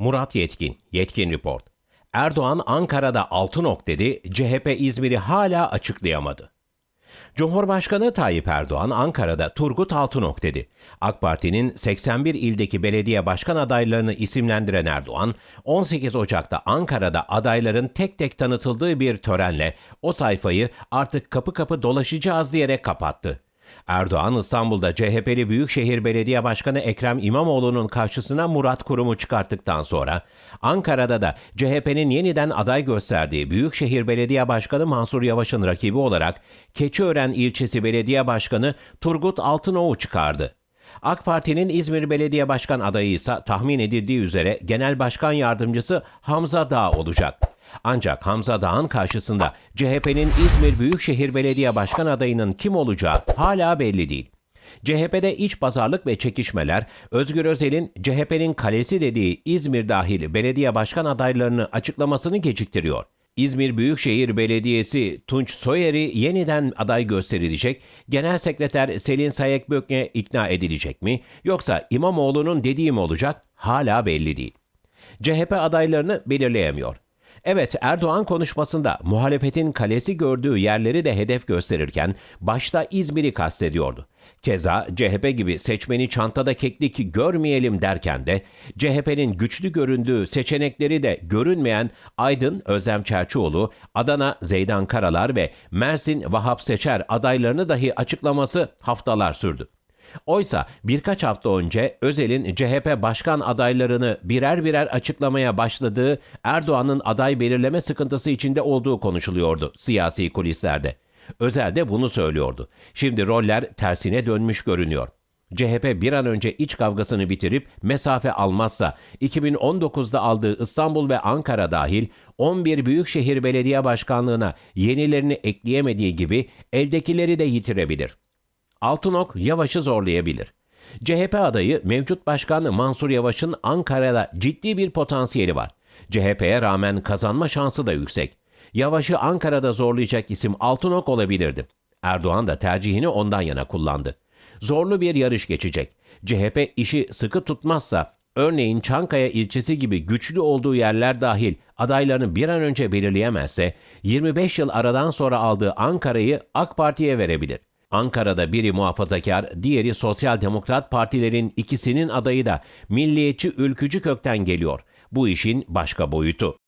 Murat Yetkin, Yetkin Report. Erdoğan Ankara'da Altınok dedi, CHP İzmir'i hala açıklayamadı. Cumhurbaşkanı Tayyip Erdoğan Ankara'da Turgut Altınok dedi. AK Parti'nin 81 ildeki belediye başkan adaylarını isimlendiren Erdoğan, 18 Ocak'ta Ankara'da adayların tek tek tanıtıldığı bir törenle o sayfayı artık kapı kapı dolaşacağız diyerek kapattı. Erdoğan İstanbul'da CHP'li Büyükşehir Belediye Başkanı Ekrem İmamoğlu'nun karşısına Murat Kurum'u çıkarttıktan sonra Ankara'da da CHP'nin yeniden aday gösterdiği Büyükşehir Belediye Başkanı Mansur Yavaş'ın rakibi olarak Keçiören ilçesi Belediye Başkanı Turgut Altınok'u çıkardı. AK Parti'nin İzmir Belediye Başkan adayı ise tahmin edildiği üzere Genel Başkan Yardımcısı Hamza Dağ olacak. Ancak Hamza Dağ'ın karşısında CHP'nin İzmir Büyükşehir Belediye Başkan adayının kim olacağı hala belli değil. CHP'de iç pazarlık ve çekişmeler Özgür Özel'in CHP'nin kalesi dediği İzmir dahil belediye başkan adaylarını açıklamasını geciktiriyor. İzmir Büyükşehir Belediyesi Tunç Soyer'i yeniden aday gösterilecek, Genel Sekreter Selin Sayekbök'e ikna edilecek mi yoksa İmamoğlu'nun dediği mi olacak hala belli değil. CHP adaylarını belirleyemiyor. Evet Erdoğan konuşmasında muhalefetin kalesi gördüğü yerleri de hedef gösterirken başta İzmir'i kastediyordu. Keza CHP gibi seçmeni çantada keklik görmeyelim derken de CHP'nin güçlü göründüğü seçenekleri de görünmeyen Aydın Özlem Çerçioğlu, Adana Zeydan Karalar ve Mersin Vahap Seçer adaylarını dahi açıklaması haftalar sürdü. Oysa birkaç hafta önce Özel'in CHP başkan adaylarını birer birer açıklamaya başladığı Erdoğan'ın aday belirleme sıkıntısı içinde olduğu konuşuluyordu siyasi kulislerde. Özel de bunu söylüyordu. Şimdi roller tersine dönmüş görünüyor. CHP bir an önce iç kavgasını bitirip mesafe almazsa 2019'da aldığı İstanbul ve Ankara dahil 11 büyükşehir belediye başkanlığına yenilerini ekleyemediği gibi eldekileri de yitirebilir. Altınok Yavaş'ı zorlayabilir. CHP adayı mevcut başkan Mansur Yavaş'ın Ankara'da ciddi bir potansiyeli var. CHP'ye rağmen kazanma şansı da yüksek. Yavaş'ı Ankara'da zorlayacak isim Altınok olabilirdi. Erdoğan da tercihini ondan yana kullandı. Zorlu bir yarış geçecek. CHP işi sıkı tutmazsa örneğin Çankaya ilçesi gibi güçlü olduğu yerler dahil adaylarını bir an önce belirleyemezse 25 yıl aradan sonra aldığı Ankara'yı AK Parti'ye verebilir. Ankara'da biri muhafazakar, diğeri sosyal demokrat partilerin ikisinin adayı da milliyetçi ülkücü kökten geliyor. Bu işin başka boyutu.